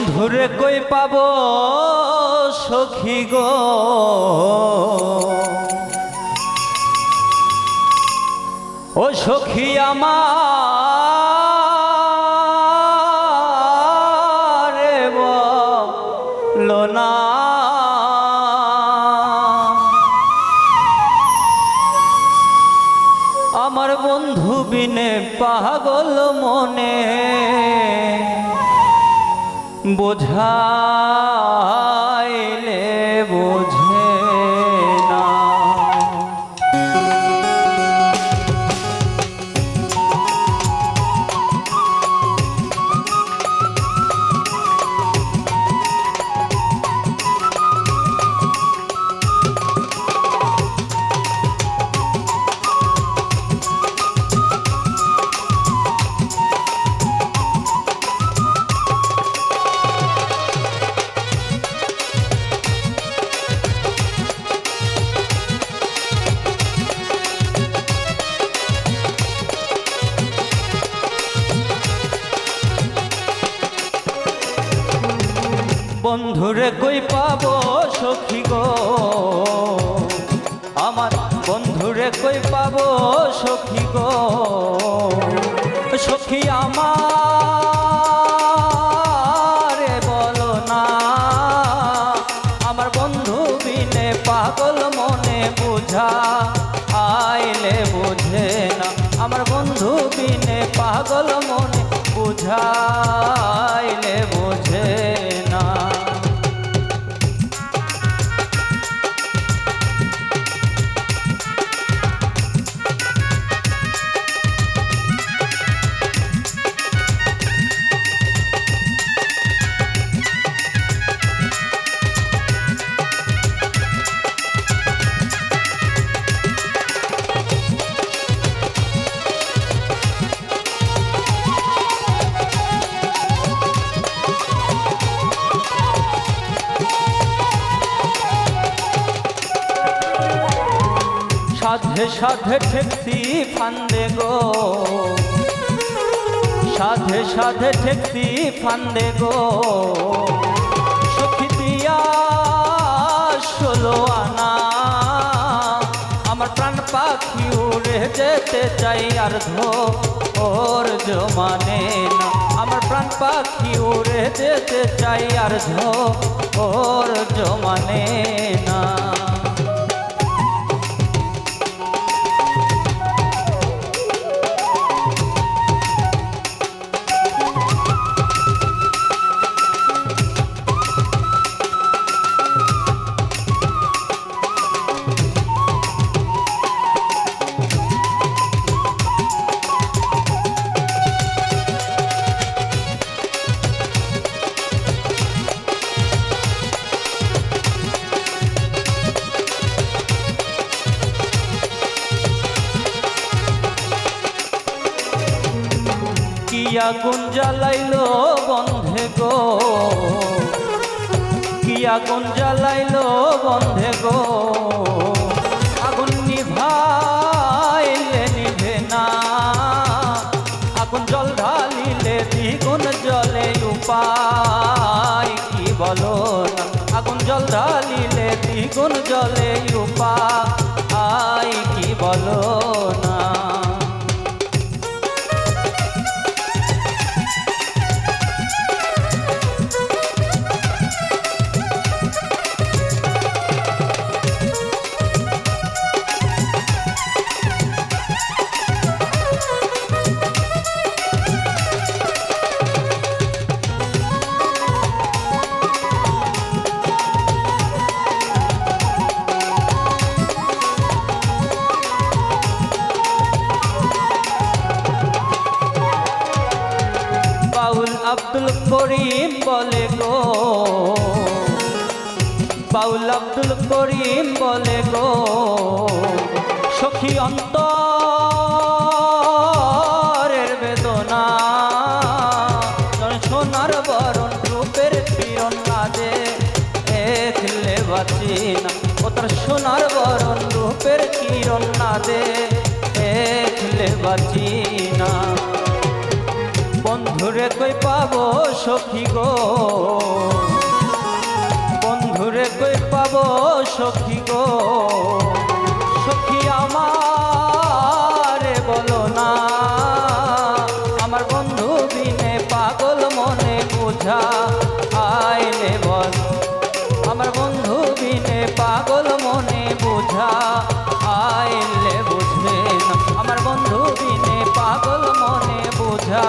বন্ধুরে কই পাব সখী গো? ও সখী আমার বলো না। আমার বন্ধু বিনে পাগল মনে। বোঝাইলে বোঝে বন্ধুরে কই পাব সখী গো? আমার বন্ধুরে কই পাব সখী গো? সখী আমার বলো না। আমার বন্ধু বিনে পাগল মনে বুঝা, আইলে বুঝে না। আমার বন্ধু বিনে পাগল মনে বুঝে। সাধে সাধে ঠেকছি ফান্দে গো। সাধে সাধে ঠেকছি ফান্দে গো। ষোলো আনা। আমার প্রাণ পাখি উড়ে যেতে চাই আর ধো ওর জমানে না। আমার প্রাণ পাখি উড়ে যেতে চাই আর ধো ওর জমানে না। কি আগুন জ্বালাইলো বন্ধে গো। কি আগুন জ্বালাইলো বন্ধে গো। আগুন নিভাইলে নিভে না। আগুন জল ঢালিলে দ্বিগুণ জলে উপায় কি বলো আগুন জল ঢালিলে দ্বিগুণ জলে আব্দুল করিম বলে গো। বাউল আব্দুল করিম বলে গো, সখী বেদনা। সোনার বরণ রূপের ও সোনার বরণ রূপের কিরণ না দে বাঁচি না। বন্ধুরে কই পাব সখী গো? বন্ধুরে কই পাব সখী গো? সখী আমার বলো না, আমার বন্ধু বিনে পাগল মনে বোঝা আইলে বল। আমার বন্ধু বিনে পাগল মনে বোঝা আইলে বুঝবে না। আমার বন্ধু বিনে পাগল মনে বোঝা